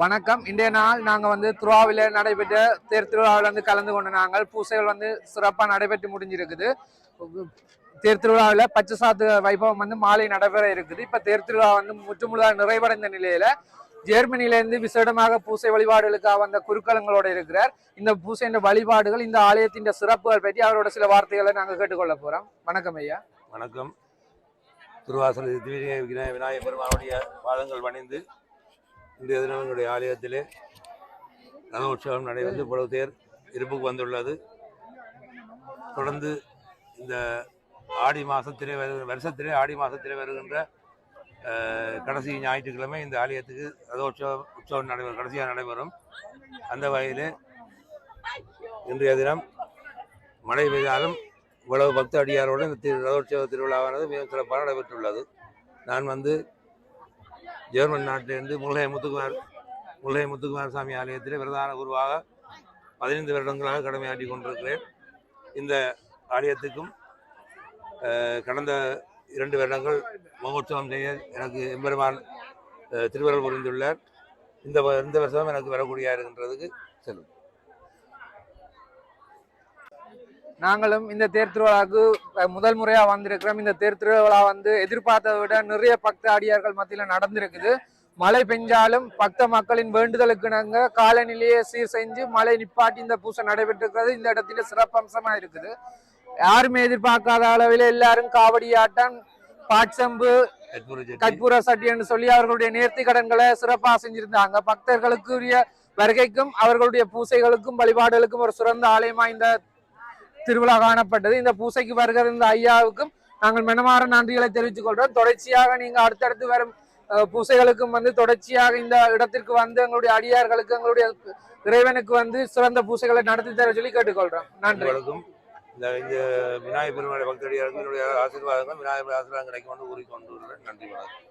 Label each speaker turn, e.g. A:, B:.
A: வணக்கம். இன்றைய நாள் நாங்கள் வந்து திருவாவில நடைபெற்ற தேர் திருவிழாவில் வந்து கலந்து கொண்ட நாங்கள். பூசைகள் வந்து சிறப்பாக நடைபெற்று முடிஞ்சிருக்குது. தேர் திருவிழாவில் பச்சை சாத்து வைபவம் வந்து மாலை நடைபெற இருக்குது. இப்போ தேர் திருவிழா வந்து முற்றுமுழுதாக நிறைவடைந்த நிலையில் ஜெர்மனியிலேருந்து விசேடமாக பூசை வழிபாடுகளுக்காக வந்த குருக்களங்களோட இருக்கிறார். இந்த பூசையின் வழிபாடுகள் இந்த ஆலயத்தின் சிறப்புகள் பற்றி அவரோட சில வார்த்தைகளை நாங்கள் கேட்டுக்கொள்ள போகிறோம் வணக்கம் ஐயா.
B: வணக்கம். திருவாசல் விநாயகர் பெருமானுடைய பாதங்கள் வணிந்து இன்றைய தினம் எங்களுடைய ஆலயத்திலே ரதோற்சவம் நடைபெற்று இவ்வளவு தேர் இருப்புக்கு வந்துள்ளது. தொடர்ந்து இந்த ஆடி மாதத்திலே வரு வருஷத்திலே ஆடி மாதத்திலே வருகின்ற கடைசி ஞாயிற்றுக்கிழமை இந்த ஆலயத்துக்கு ரதோற்சவம் உற்சவம் நடைபெறும் கடைசியாக நடைபெறும். அந்த வகையில் இன்றைய தினம் மழை பெய்தாலும் இவ்வளவு பக்த அடியாரோடு இந்த திரு ரதோற்சவ திருவிழாவானது மிக சிறப்பாக நடைபெற்றுள்ளது. நான் வந்து ஜெர்மன் நாட்டிலிருந்து முல்லை முத்துக்குமார் முல்லை முத்துக்குமார் சாமி ஆலயத்தில் பிரதான குருவாக பதினைந்து வருடங்களாக கடமையாற்றி கொண்டிருக்கிறேன். இந்த ஆலயத்துக்கும் கடந்த இரண்டு வருடங்கள் மகோற்சவம் செய்ய எனக்கு எம்பெருமான் அஹ், திருவருள் புரிந்துள்ளார். இந்த வ- இந்த வருஷம் எனக்கு வரக்கூடிய இருக்கின்றதுக்கு செல்லும்.
A: நாங்களும் இந்த தேர் திருவிழாவுக்கு முதல் முறையா வந்திருக்கிறோம். இந்த தேர் திருவிழா வந்து எதிர்பார்த்ததை விட நிறைய பக்த அடியார்கள் மத்தியில நடந்திருக்குது. மழை பெஞ்சாலும் பக்த மக்களின் வேண்டுதலுக்கு நாங்க காலநிலையை சீர் செஞ்சு மழை நிப்பாட்டி இந்த பூசை நடைபெற்றிருக்கிறது. இந்த இடத்துல சிறப்பம்சமா இருக்குது. யாருமே எதிர்பார்க்காத அளவில் எல்லாரும் காவடி ஆட்டம் பாட்சம்பு
B: கற்பூர சட்டி
A: என்று சொல்லி அவர்களுடைய நேர்த்தி கடன்களை சிறப்பாக செஞ்சிருந்தாங்க. பக்தர்களுக்குரிய வருகைக்கும் அவர்களுடைய பூசைகளுக்கும் வழிபாடுகளுக்கும் ஒரு சிறந்த ஆலயமா இந்த திருவிழா காணப்பட்டது. இந்த பூசைக்கு வருகிற இந்த ஐயாவுக்கும் நாங்கள் மனமாற நன்றிகளை தெரிவித்துக் கொள்றோம் தொடர்ச்சியாக நீங்க அடுத்தடுத்து வரும் பூசைகளுக்கும் வந்து தொடர்ச்சியாக இந்த இடத்திற்கு வந்து எங்களுடைய அடியார்களுக்கு எங்களுடைய இறைவனுக்கு வந்து சிறந்த பூசைகளை நடத்தி தர சொல்லி கேட்டுக்கொள்றோம் நன்றி.
B: இந்த இந்த விநாயகர் பெருமாள் பக்தடியாருக்கு என்னுடைய ஆசீர்வாதங்கள் விநாயகர் ஆசீர்வாதம் கிடைக்கும் என்று கூறிக்கொண்டுள்ளேன் நன்றி வணக்கம்.